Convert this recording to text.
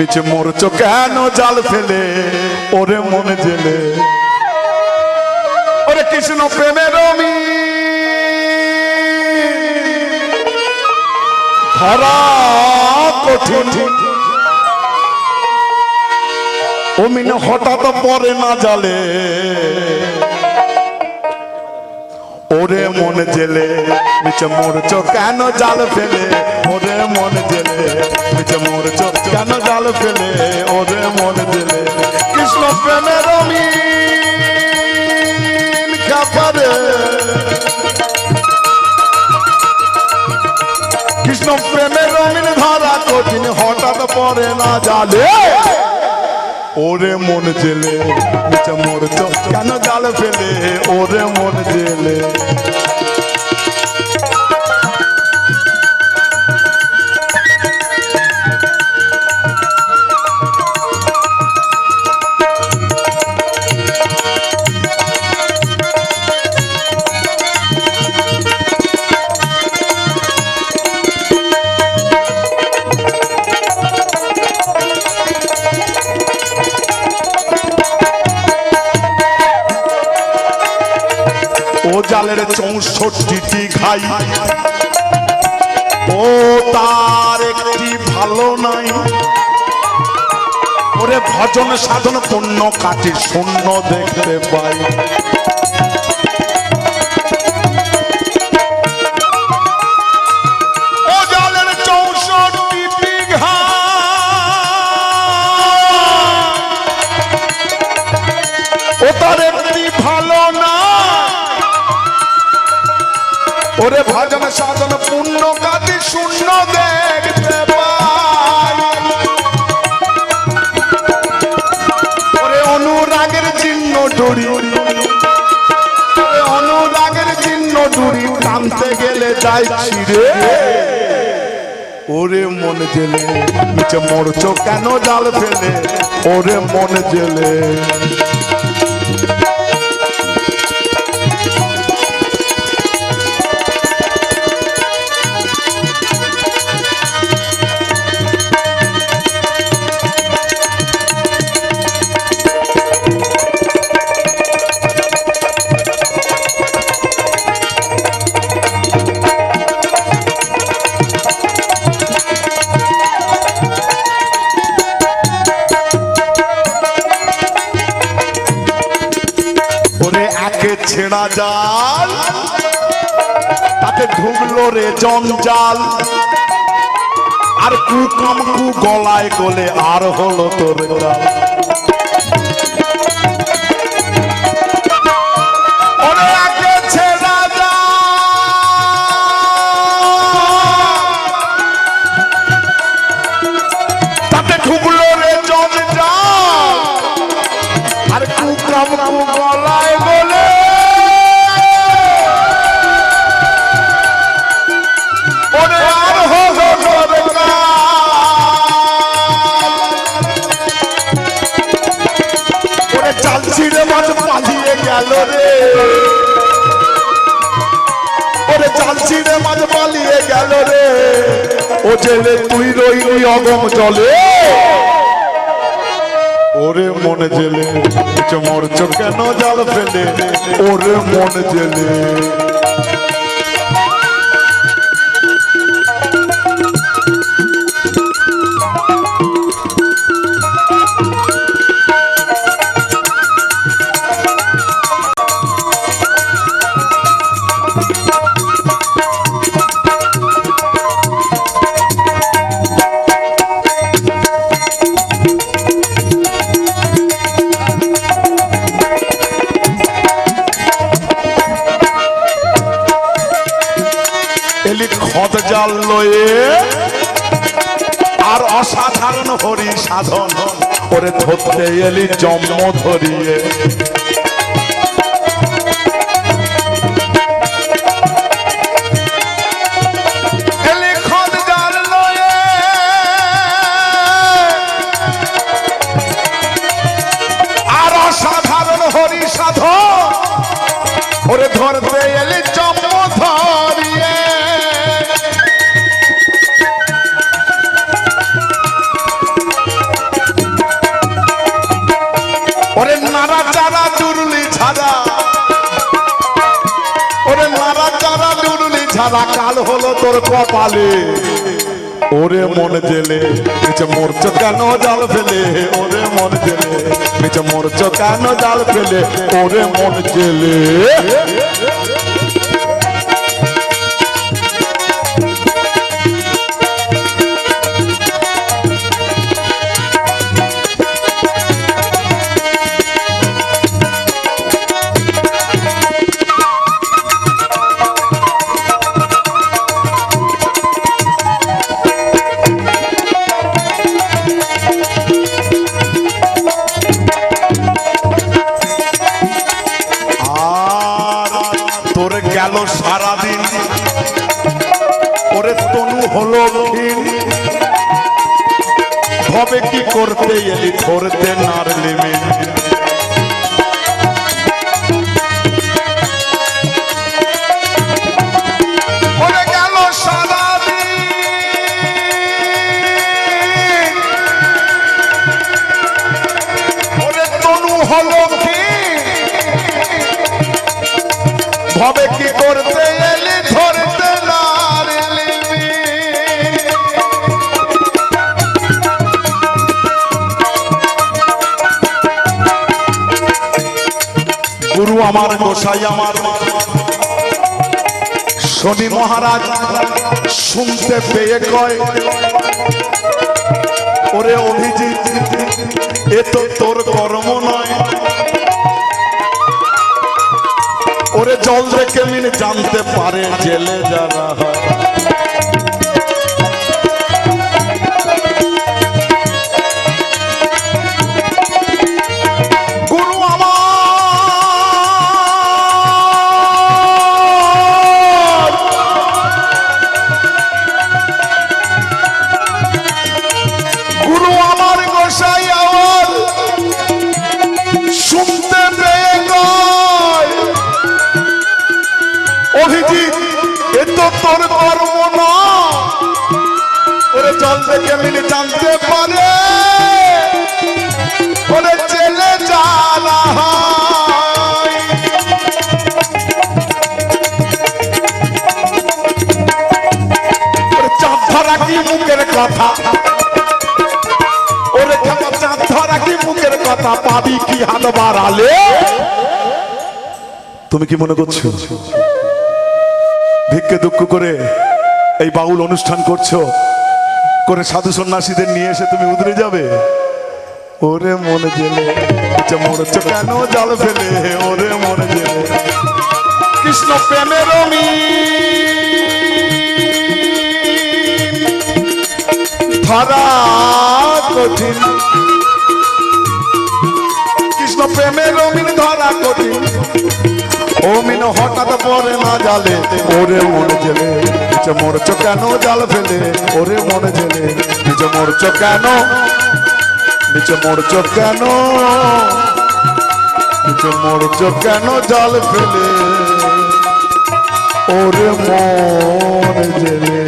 মিছে মরছ কেন জাল ফেলে। ওরে মনে জেলে। ওরে কৃষ্ণ প্রেমের আমি ধরা কঠিন। অমিন হঠাৎ পরে না জালে। ওরে মন জেলে নিচে মরছ কেন জাল ফেলে? ওরে মন জেলে নিচে মরছ কেন জাল ফেলে? ওরে মন জেলে, কৃষ্ণ প্রেমের অমিন কাপারে কৃষ্ণ প্রেমের অমিন ধরা কঠিন, হঠাৎ পরে না জালে। ওরে মন জেলে মোর তো কেন জাল ফেলে? ওরে মন জেলে। ও চৌষট্টি ঘাই। ও, তার একটি ভালো নাই। ওরে ভজন সাধন, পণ্য কাটি শূন্য দেখতে পাই। ওরে ভজন সাধন পুণ্য কাটি শূন্য দেখতে পাই অনুরাগের চিহ্ন ডুরি অনুরাগের চিহ্ন ডুরি টানতে গেলে যাই ছিড়ে। ওরে মন জেলে, নিচে মরছ কেন জাল ফেলে? ওরে মন জেলে। ছেঁড়া জাল। তাতে ঢুকলো রে জঞ্জাল। আর কুকাম কু গলায় গলে আর হলো তোর গাল জেলে তুই রইলি অগম জলে। ওরে মন জেলে মরছ কেন জাল ফেলে? ওরে মন জেলে। সাধন। করে ধরতে এলি জন্ম ধরিয়ে। ধরতে এলি সারা কাল হলো তোর কপালে। ওরে মন জেলে, নিচে মরছ কেন জাল ফেলে? ওরে মন জেলে, নিচে মরছ কেন জাল ফেলে? ওরে মন জেলে। হবে কি করতে? এলি ধরতে নারলি মিন আমার গোসাই আমার শনি মহারাজ শুনতে পেয়ে কয়, ওরে অভিজিৎ, এ তো তোর কর্ম নয়। ওরে জল দেখে মিন জানতে পারে জেলে যারা হয়। তো না। ওরে দেখে মিনি জানতে পারে। ওরে ধরা কি মুখের কথা? ওরে চাঁদ মুখের কথা? কি তুমি কি মনে করছ? ভিক্ষে দুঃখ করে এই বাউল অনুষ্ঠান করছ, করে সাধু সন্ন্যাসীদের নিয়ে এসে তুমি উদরে যাবে। ওরে মনে জেলে মরছ কেন জল ফেলে? ওরে মনে জেলে। কৃষ্ণ প্রেমের ধরা কঠিন। কৃষ্ণ প্রেমের অমিন ধরা কঠিন। অমিন হঠাৎ পরে না জালে, ওরে মনে জেলে নিচে মরছ কেন জাল ফেলে? ওরে মনে জেলে নিচে মরছ কেন? নিচে মরছ কেন? নিচে মরছ কেন জাল ফেলে? ওরে মন জেলে।